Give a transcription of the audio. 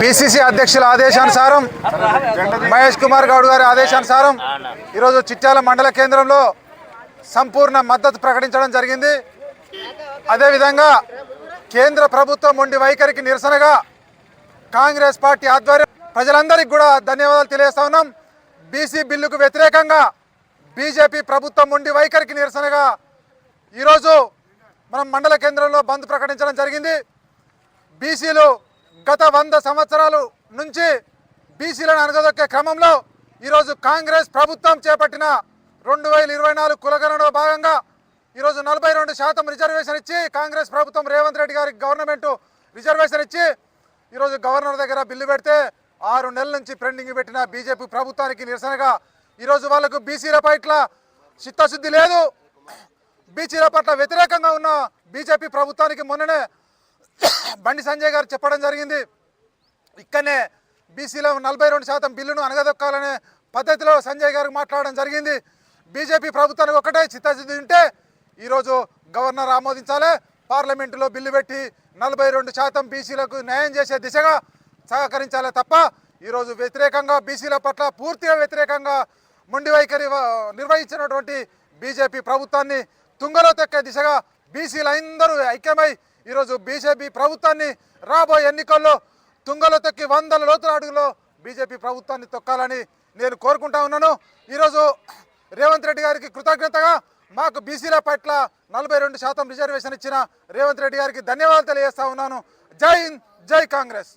BCC అధ్యక్షుల ఆదేశానుసారం మహేష్ కుమార్ గౌడ్ గారి ఆదేశానుసారం ఈరోజు చిట్యాల మండల కేంద్రంలో సంపూర్ణ మద్దతు ప్రకటించడం జరిగింది. అదేవిధంగా కేంద్ర ప్రభుత్వం ఉండి వైఖరికి నిరసనగా కాంగ్రెస్ పార్టీ ఆధ్వర్యం ప్రజలందరికీ కూడా ధన్యవాదాలు తెలియజేస్తా ఉన్నాం. బీసీ బిల్లుకు వ్యతిరేకంగా బీజేపీ ప్రభుత్వం ఉండి వైఖరికి నిరసనగా ఈరోజు మనం మండల కేంద్రంలో బంద్ ప్రకటించడం జరిగింది. బీసీలు గత వంద సంవత్సరాలు నుంచి బీసీలను అనగదొక్కే క్రమంలో ఈరోజు కాంగ్రెస్ ప్రభుత్వం చేపట్టిన రెండు వేల ఇరవై నాలుగు కులగణలో భాగంగా ఈరోజు నలభై రెండు శాతం రిజర్వేషన్ ఇచ్చి కాంగ్రెస్ ప్రభుత్వం రేవంత్ రెడ్డి గారికి గవర్నమెంట్ రిజర్వేషన్ ఇచ్చి ఈరోజు గవర్నర్ దగ్గర బిల్లు పెడితే ఆరు నెలల నుంచి పెండింగ్ పెట్టిన బీజేపీ ప్రభుత్వానికి నిరసనగా ఈరోజు వాళ్ళకు బీసీల పట్ల చిత్తశుద్ధి లేదు. బీసీల పట్ల వ్యతిరేకంగా ఉన్న బీజేపీ ప్రభుత్వానికి మొన్ననే బండి సంజయ్ గారు చెప్పడం జరిగింది. ఇక్కడనే బీసీలో నలభై రెండు శాతం బిల్లును అనగదొక్కాలనే పద్ధతిలో సంజయ్ గారు మాట్లాడడం జరిగింది. బీజేపీ ప్రభుత్వానికి ఒకటే చిత్తశుద్ధి ఉంటే ఈరోజు గవర్నర్ ఆమోదించాలి. పార్లమెంటులో బిల్లు పెట్టి నలభై రెండు శాతం బీసీలకు న్యాయం చేసే దిశగా సహకరించాలి తప్ప ఈరోజు వ్యతిరేకంగా బీసీల పట్ల పూర్తిగా వ్యతిరేకంగా మొండి వైఖరి నిర్వహించినటువంటి బీజేపీ ప్రభుత్వాన్ని తుంగలో తెక్కే దిశగా బీసీలు అందరూ ఐక్యమై ఈరోజు బీజేపీ ప్రభుత్వాన్ని రాబోయే ఎన్నికల్లో తుంగలో తొక్కి వందల లోతుల అడుగులో బీజేపీ ప్రభుత్వాన్ని తొక్కాలని నేను కోరుకుంటా ఉన్నాను. ఈరోజు రేవంత్ రెడ్డి గారికి కృతజ్ఞతగా మాకు బీసీల పట్ల నలభై రెండు శాతం రిజర్వేషన్ ఇచ్చిన రేవంత్ రెడ్డి గారికి ధన్యవాదాలు తెలియజేస్తా ఉన్నాను. జై హింద్ జై కాంగ్రెస్.